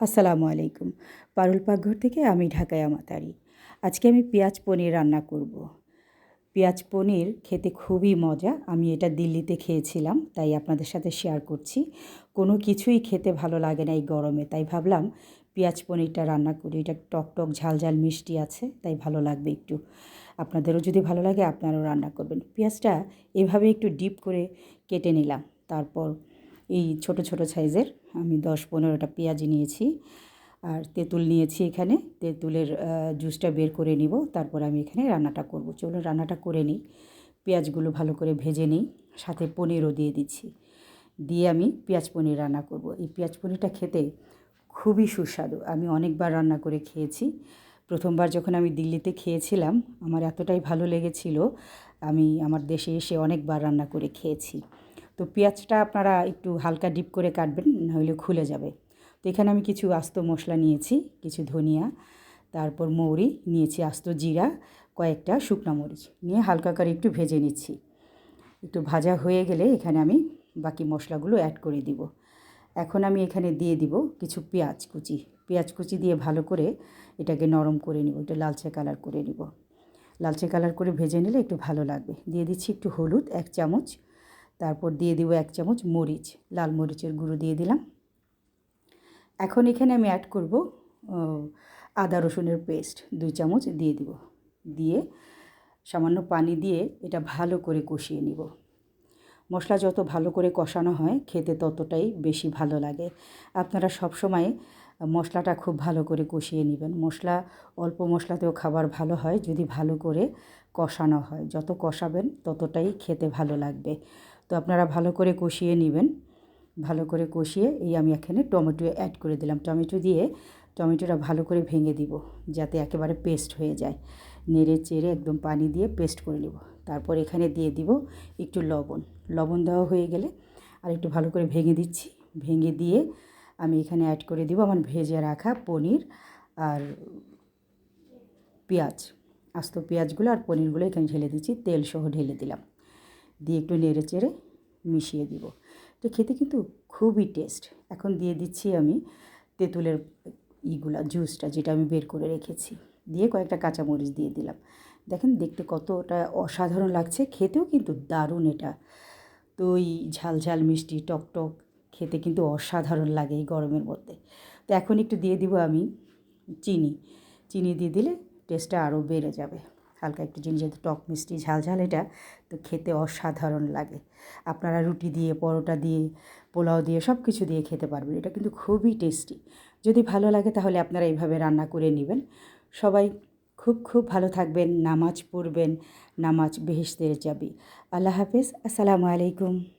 আসসালামু আলাইকুম। পারুল পাকঘর থেকে আমি ঢাকায় আমাতারি। আজকে আমি পেঁয়াজ পনির রান্না করব। পেঁয়াজ পনির খেতে খুবই মজা। আমি এটা দিল্লিতে খেয়েছিলাম, তাই আপনাদের সাথে শেয়ার করছি। কোনো কিছুই খেতে ভালো লাগে না এই গরমে, তাই ভাবলাম পেঁয়াজ পনিরটা রান্না করি। এটা টক টক, ঝাল ঝাল মিষ্টি আছে, তাই ভালো লাগবে একটু। আপনাদেরও যদি ভালো লাগে, আপনারাও রান্না করবেন। পেঁয়াজটা এভাবে একটু ডিপ করে কেটে নিলাম। তারপর এই ছোট ছোট সাইজের আমি দশ পনেরোটা পেঁয়াজ নিয়েছি আর তেঁতুল নিয়েছি এখানে। তেঁতুলের জুসটা বের করে নিব, তারপর আমি এখানে রান্নাটা করব। চলো রান্নাটা করে নিই। পেঁয়াজগুলো ভালো করে ভেজে নিই, সাথে পনিরও দিয়ে দিচ্ছি। দিয়ে আমি পেঁয়াজ পনির রান্না করব। এই পেঁয়াজ পনিরটা খেতে খুবই সুস্বাদু। আমি অনেকবার রান্না করে খেয়েছি। প্রথমবার যখন আমি দিল্লিতে খেয়েছিলাম, আমার এতটাই ভালো লেগেছিল, আমি আমার দেশে এসে অনেকবার রান্না করে খেয়েছি। তো পেঁয়াজটা আপনারা একটু হালকা ডিপ করে কাটবেন নইলে খুলে যাবে। তো এখানে আমি কিছু আস্ত মশলা নিয়েছি, কিছু ধনিয়া, তারপর মৌরি, নিয়েছি আস্ত জিরা, কয়েকটা শুকনো মরিচ। নিয়ে হালকা করে একটু ভেজে নিচ্ছি। একটু ভাজা হয়ে গেলে এখানে আমি বাকি মশলাগুলো অ্যাড করে দিব। এখন আমি এখানে দিয়ে দিব কিছু পেঁয়াজ কুচি। পেঁয়াজ কুচি দিয়ে ভালো করে এটাকে নরম করে নিব, একটু লালচে কালার করে নিব। লালচে কালার করে ভেজে নিলে একটু ভালো লাগবে। দিয়ে দিচ্ছি একটু হলুদ, এক চামচ তারপর দিয়ে দিব এক চামচ মরিচ, লাল মরিচের গুঁড়ো দিয়ে দিলাম। এখন এখানে আমি অ্যাড করব আদা রসুনের পেস্ট দুই চামচ দিয়ে দিব। দিয়ে সামান্য পানি দিয়ে এটা ভালো করে কষিয়ে নিব। মশলা যত ভালো করে কষানো হয়, খেতে ততটাই বেশি ভালো লাগে। আপনারা সব সময় মশলাটা খুব ভালো করে কষিয়ে নেবেন। মশলা, অল্প মশলাতেও খাবার ভালো হয়, যদি ভালো করে কষানো হয়। যত কষাবেন, ততটাই খেতে ভালো লাগবে। তো আপনারা ভালো করে কষিয়ে নেবেন। ভালো করে কষিয়ে এই আমি এখানে টমেটো অ্যাড করে দিলাম। টমেটো দিয়ে টমেটোটা ভালো করে ভেঙে দিব যাতে একেবারে পেস্ট হয়ে যায়। নেড়ে চেড়ে একদম পানি দিয়ে পেস্ট করে নেব। তারপর এখানে দিয়ে দিব একটু লবণ। লবণ দেওয়া হয়ে গেলে আর একটু ভালো করে ভেঙে দিচ্ছি। ভেঙে দিয়ে আমি এখানে অ্যাড করে দিব আমার ভেজে রাখা পনির আর পেঁয়াজ। আস্ত পেঁয়াজগুলো আর পনিরগুলো এখানে ঢেলে দিচ্ছি। তেল সহ ঢেলে দিলাম। দিয়ে একটু নেড়ে চেড়ে মিশিয়ে দিব। তো খেতে কিন্তু খুবই টেস্ট এখন দিয়ে দিচ্ছি আমি তেঁতুলের ইগুলা জুসটা যেটা আমি বের করে রেখেছি। দিয়ে কয়েকটা কাঁচামরিচ দিয়ে দিলাম। দেখেন দেখতে কতটা অসাধারণ লাগছে। খেতেও কিন্তু দারুণ এটা। তো ওই ঝাল ঝাল মিষ্টি, টক টক খেতে কিন্তু অসাধারণ লাগে এই গরমের মধ্যে। তো এখন একটু দিয়ে দিব আমি চিনি। চিনি দিয়ে দিলে টেস্টটা আরও বেড়ে যাবে। হালকা একটু জিনিস যেহেতু টক মিষ্টি, ঝাল ঝাল এটা, তো খেতে অসাধারণ লাগে। আপনারা রুটি দিয়ে, পরোটা দিয়ে, পোলাও দিয়ে সব কিছু দিয়ে খেতে পারবেন। এটা কিন্তু খুবই টেস্টি। যদি ভালো লাগে তাহলে আপনারা এইভাবে রান্না করে নেবেন। সবাই খুব খুব ভালো থাকবেন, নামাজ পড়বেন, নামাজ বেহেস্তের যাবি আল্লাহ হাফিজ, আসসালামু আলাইকুম।